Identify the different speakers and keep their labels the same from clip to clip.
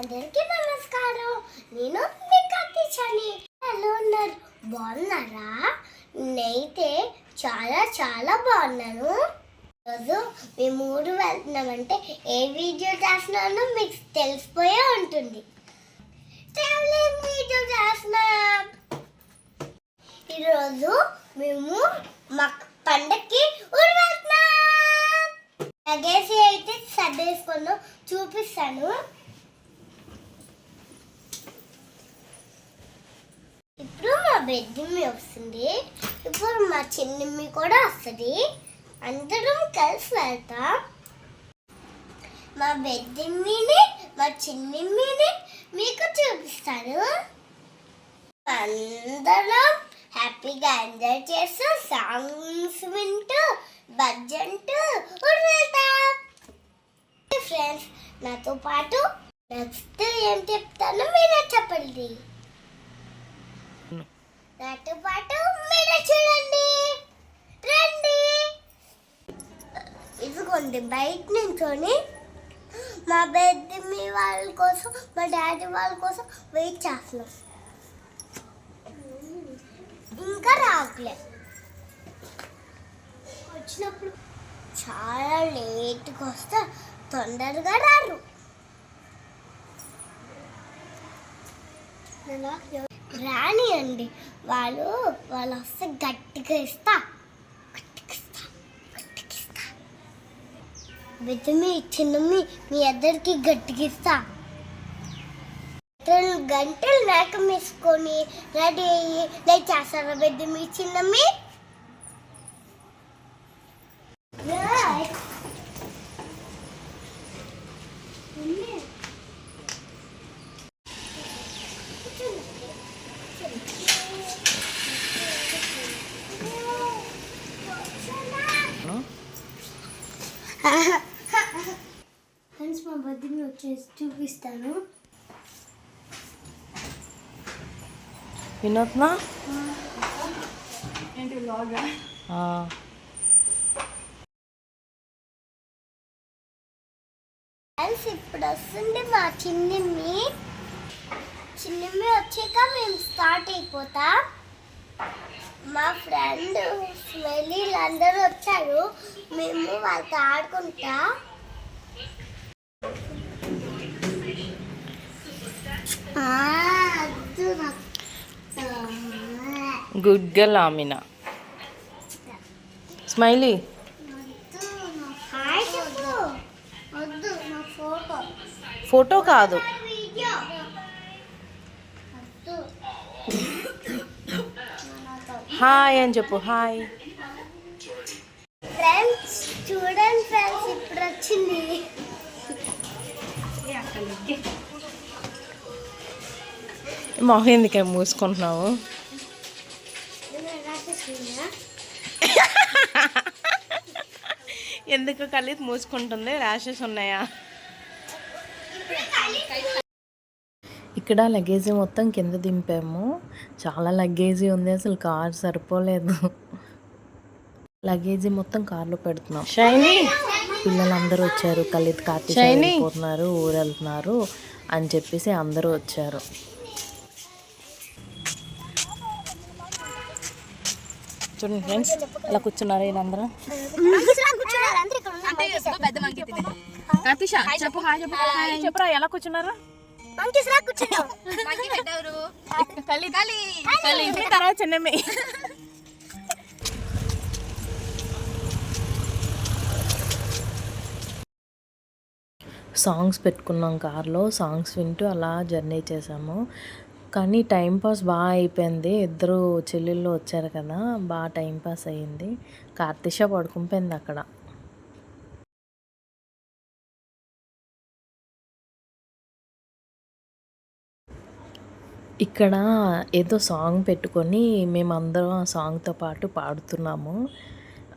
Speaker 1: అందరికీ నమస్కారం. నేను మీ కత్తిచని ఎలా ఉన్నారు? బాగున్నారా? నేనైతే చాలా చాలా బాగున్నాను. రోజు మేము ఊరు వెళ్తున్నామంటే ఏ వీడియో చేస్తున్నానో మీకు తెలిసిపోయే ఉంటుంది. ట్రావెలింగ్ వీడియో చేస్తున్నాం. ఈరోజు మేము మా పండక్కి ఊరు వెళ్తున్నాం. లగేజ్ అయితే సర్దేసుకున్నాం చూపిస్తాను. మా బెడ్రూమ్ వస్తుంది. ఇప్పుడు మా చిన్నమ్మి కూడా వస్తుంది. అందరం కలిసి వెళ్తాం. మా బెడ్రూమ్ని మా చిన్నమ్మిని మీకు చూపిస్తాను. అందరం హ్యాపీగా ఎంజాయ్ చేస్తూ సాంగ్స్ వింటూ భజంటూ వెళ్తాం ఫ్రెండ్స్ నాతో పాటు నెక్స్ట్ ఏం చెప్తానో మీరే చెప్పండి. నాతో పాటు చూడండి. రండి. ఇదిగోండి బయట నుంచొని మా బెడ్ మీ వాళ్ళ కోసం మా డాడీ వాళ్ళ కోసం వెయిట్ చేస్తున్నాం. ఇంకా రావట్లే. వచ్చినప్పుడు చాలా లేట్గా వస్తే తొందరగా రారు. రాని అండి. వాళ్ళు వాళ్ళు వస్తే గట్టిగా ఇస్తా. గట్టిగా మీ చిన్నమ్మి మీ ఇద్దరికి గట్టిగా రెండు గంటలు మేకం వేసుకొని రెడీ అయ్యి లేచేస్తారా చేస్తారా బిడ్డ మీ చిన్నమ్మి ఫ్రెండ్స్ మా బర్త్డే వచ్చేసి చూపిస్తాను.
Speaker 2: వినోద్నా ఆ,
Speaker 1: ఫ్రెండ్స్ ఇప్పుడు వస్తుంది మా చిన్నమ్మి. చిన్నమ్మి వచ్చాక మేము స్టార్ట్ అయిపోతాం. మా ఫ్రెండ్ స్మెల్లీ అందరూ వచ్చారు మేము వాళ్ళతో ఆడుకుంటా.
Speaker 2: Good girl Amina smiley.
Speaker 1: Photo
Speaker 2: కాదు
Speaker 1: వీడియో వద్దు
Speaker 2: హాయ్ అని చెప్పు హాయ్.
Speaker 1: ఫ్రెండ్స్ చూడండి ఫ్రెండ్స్ ఇప్పుడు వచ్చింది
Speaker 2: మొహం ఎందుకే మూసుకుంటున్నావు? ఎందుకు కలిసి మూసుకుంటుంది? ర్యాషెస్ ఉన్నాయా? ఇక్కడ లగేజీ మొత్తం కింద దింపాము. చాలా లగేజీ ఉంది అసలు కార్ సరిపోలేదు. లగేజీ మొత్తం కార్లో పెడుతున్నాం. షైనీ! పిల్లలందరూ వచ్చారు కలిత్ కార్తీక్ వెళ్ళిపోతున్నారు ఊరు వెళ్తున్నారు అని చెప్పేసి అందరూ వచ్చారు. చూడండి ఫ్రెండ్స్ అలా కూర్చున్నారు వీళ్ళందరూ. చెప్పు హాయ్ చెప్పు చెప్పురా ఎలా కూర్చున్నారు? కలిసి తర్వాత చిన్నమ్మి. సాంగ్స్ పెట్టుకున్నాం కార్లో సాంగ్స్ వింటూ అలా జర్నీ చేసాము కానీ టైం పాస్ బాగా అయిపోయింది. ఇద్దరు చెల్లెళ్ళు వచ్చారు కదా బాగా టైం పాస్ అయ్యింది. కార్తిష పడుకునిపోయింది అక్కడ. ఇక్కడ ఏదో సాంగ్ పెట్టుకొని మేమందరం ఆ సాంగ్తో పాటు పాడుతున్నాము.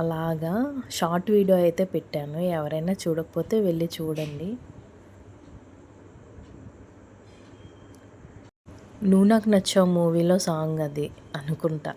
Speaker 2: అలాగా షార్ట్ వీడియో అయితే పెట్టాను. ఎవరైనా చూడకపోతే వెళ్ళి చూడండి. నువ్వు నాకు నచ్చావు మూవీలో సాంగ్ అది అనుకుంటా.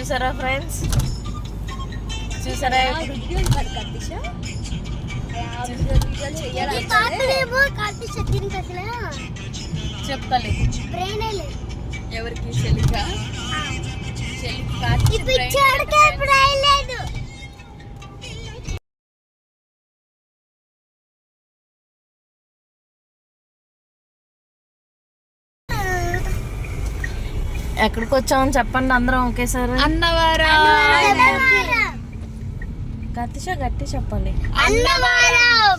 Speaker 2: చూసారా ఫ్రెండ్స్? చూసారా
Speaker 1: ఈ పాటలేమో కార్తీక్ శక్తిని అసలు
Speaker 2: చెప్పలే.
Speaker 1: బ్రెయిన్ లేదు
Speaker 3: ఎవరికి? చెల్లిగా
Speaker 1: ఈ
Speaker 2: ఎక్కడికి వచ్చామని చెప్పండి అందరం ఒకేసారి
Speaker 3: అన్నవరం.
Speaker 1: అన్నవరం.
Speaker 2: గట్టిష గట్టి చెప్పాలి
Speaker 1: అన్నవరం.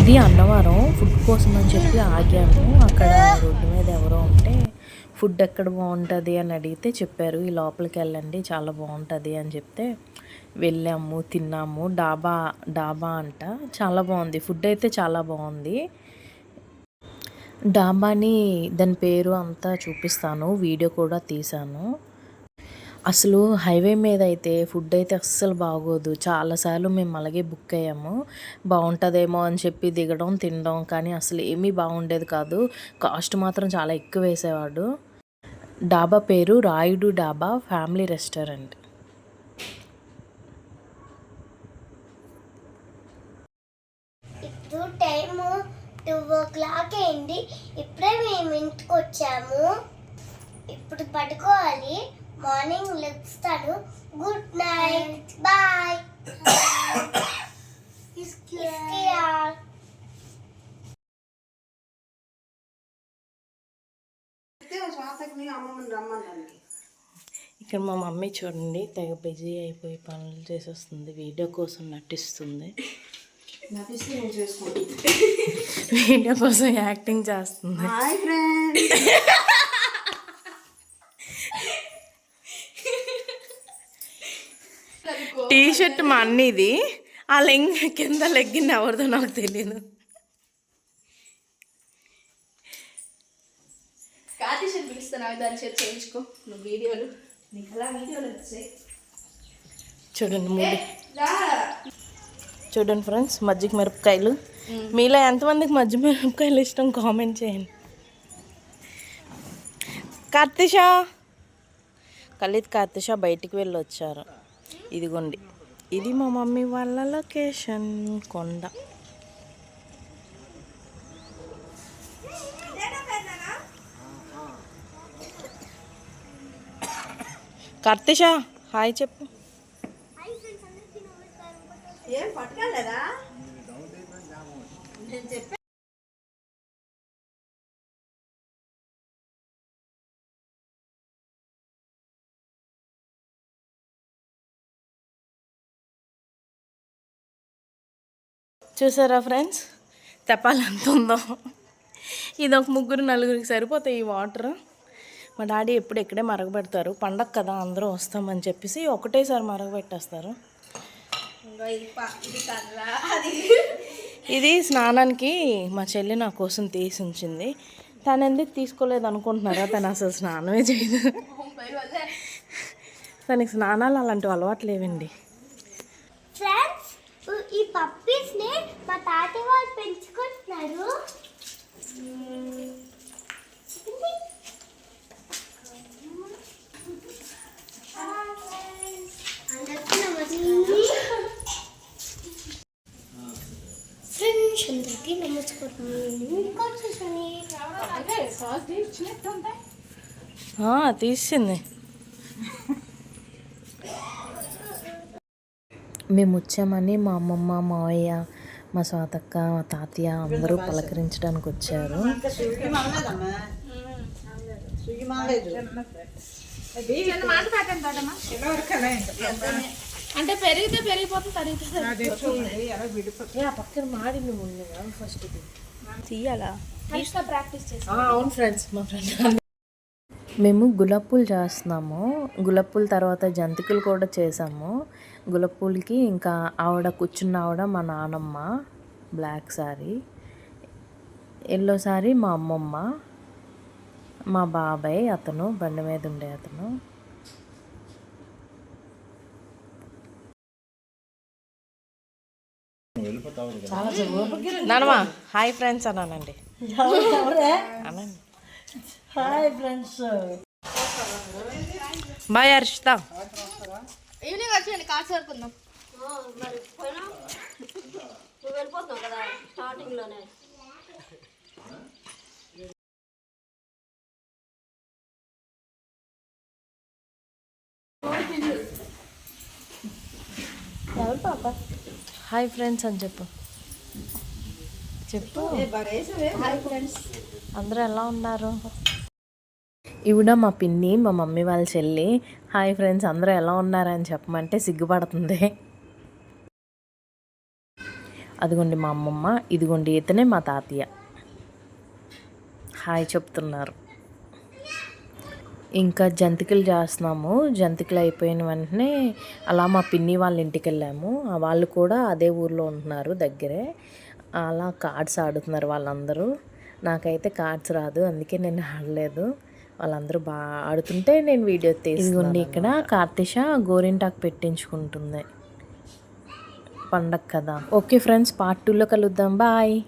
Speaker 2: ఇది అన్నవరం ఫుడ్ కోసం అని చెప్పి ఆగాము. అక్కడ రోడ్డు మీద ఎవరో ఉంటే ఫుడ్ ఎక్కడ బాగుంటుంది? అని అడిగితే చెప్పారు. ఈ లోపలికి వెళ్ళండి చాలా బాగుంటుంది అని చెప్తే వెళ్ళాము తిన్నాము. డాబా డాబా అంట. చాలా బాగుంది. ఫుడ్ అయితే చాలా బాగుంది. డాబాని దాని పేరు అంతా చూపిస్తాను వీడియో కూడా తీశాను. అసలు హైవే మీద అయితే ఫుడ్ అయితే అస్సలు బాగోదు. చాలాసార్లు మేము అలాగే బుక్ అయ్యాము. బాగుంటుందేమో అని చెప్పి దిగడం తినడం కానీ అసలు ఏమీ బాగుండేది కాదు. కాస్ట్ మాత్రం చాలా ఎక్కువ వేసేవాడు. డాబా పేరు రాయుడు డాబా ఫ్యామిలీ రెస్టారెంట్
Speaker 1: ఇప్పుడు టైం టూ ఓ క్లాక్ అయింది. ఇప్పుడే మేము ఇంటికి వచ్చాము. ఇప్పుడు పడుకోవాలి. మార్నింగ్ లెగుస్తాను గుడ్ నైట్ బాయ్
Speaker 2: ఇక్కడ మా మమ్మీ చూడండి తెగ బిజీ అయిపోయి పనులు చేసేస్తుంది వీడియో కోసం నటిస్తుంది. వీడియో కోసం యాక్టింగ్ చేస్తుంది.
Speaker 3: హాయ్ ఫ్రెండ్
Speaker 2: టీ షర్ట్ మా అన్నిది. ఆ లెంగ్ కింద లెగ్గిన్ ఎవరిదో నాకు తెలియదు
Speaker 3: కార్తీషన్ పిలుస్తున్నావు దాని చేతి చేయించుకో. నువ్వు వీడియోలు నీకు అలా వీడియోలు వచ్చాయి.
Speaker 2: చూడండి మూడు. చూడండి ఫ్రెండ్స్ మజ్జిగ మిరపకాయలు. మీలో ఎంతమందికి మజ్జిగ మిరపకాయలు ఇష్టం? కామెంట్ చేయండి. కార్తిష! కలిత్ కార్తిష బయటికి వెళ్ళి వచ్చారు ఇదిగోండి. ఇది మా మమ్మీ వాళ్ళ లొకేషన్. కొండ. కార్తిష హాయ్ చెప్పు.
Speaker 3: ఏం పట్టుకోలేదా
Speaker 2: చూసారా ఫ్రెండ్స్? తెప్పాలి ఎంత ఉందో. ఇది ఒక ముగ్గురు నలుగురికి సరిపోతాయి ఈ వాటర్. మా డాడీ ఎప్పుడు ఇక్కడే మరగబెడతారు. పండగ కదా అందరూ వస్తామని చెప్పేసి ఒకటేసారి మరగబెట్టేస్తారు.
Speaker 3: ఇది
Speaker 2: స్నానానికి మా చెల్లి నా కోసం తీసి ఉంచింది. తను ఎందుకు తీసుకోలేదు అనుకుంటున్నారా? తను అసలు స్నానమే చేయదు. తనకి స్నానాలు అలాంటివి అలవాటు లేవండి
Speaker 1: ఫ్రెండ్స్ ఈ పప్పీస్ని మా తాతయ్య వాళ్ళు పెంచుకుంటున్నారు అందరికీ ఫ్రెండ్స్ అందరికీ నమస్కారం ఇంకోటి చూసండి
Speaker 2: ఆ, తీసింది మేము వచ్చామని మా అమ్మమ్మ మావయ్య మా స్వాతక్క మా తాతయ్య అందరూ పలకరించడానికి వచ్చారు
Speaker 3: అంటే పెరిగితే పెరిగిపోతుంది తరిగితే
Speaker 2: పక్కన ఫస్ట్
Speaker 3: తీయాలా? ప్రాక్టీస్ చేసి.
Speaker 2: అవును ఫ్రెండ్స్ మా ఫ్రెండ్ మేము గులాబ్ పూలు చేస్తున్నాము. గులాబ్ పూల తర్వాత జంతికలు కూడా చేసాము. గులాబ్ పూలకి ఇంకా ఆవిడ కూర్చున్న ఆవిడ మా నానమ్మ బ్లాక్ సారీ ఎల్లో సారీ మా అమ్మమ్మ మా బాబాయ్ అతను బండి మీద ఉండే అతను. నానమ్మా హాయ్ ఫ్రెండ్స్ అన్నానండి. అనండి.
Speaker 4: Hi friends.
Speaker 2: Bye Harshita.
Speaker 3: Evening వచ్చేయండి
Speaker 4: పోయినా? నువ్వు వెళ్ళిపోతున్నావు కదా స్టార్టింగ్లోనే.
Speaker 2: హాయ్ ఫ్రెండ్స్ అని చెప్పు. చెప్పు. అందరూ ఎలా ఉన్నారు? ఈవిడ మా పిన్ని మా మమ్మీ వాళ్ళ చెల్లి. హాయ్ ఫ్రెండ్స్ అందరూ ఎలా ఉన్నారని చెప్పమంటే సిగ్గుపడుతుంది. అదిగోండి మా అమ్మమ్మ ఇదిగోండి ఇతనే మా తాతయ్య. హాయ్ చెప్తున్నారు. ఇంకా జంతికలు చేస్తున్నాము. జంతికలు అయిపోయిన వెంటనే అలా మా పిన్ని వాళ్ళ ఇంటికి వెళ్ళాము. వాళ్ళు కూడా అదే ఊర్లో ఉంటున్నారు దగ్గరే. అలా కార్డ్స్ ఆడుతున్నారు వాళ్ళందరూ. నాకైతే కార్డ్స్ రాదు అందుకే నేను ఆడలేదు. వాళ్ళందరూ బాగా ఆడుతుంటే నేను వీడియో తీసుకుండి ఇక్కడ కార్తిష గోరింటాకు పెట్టించుకుంటుంది. పండగ కదా. ఓకే ఫ్రెండ్స్ పార్ట్ టూలో కలుద్దాం. బాయ్.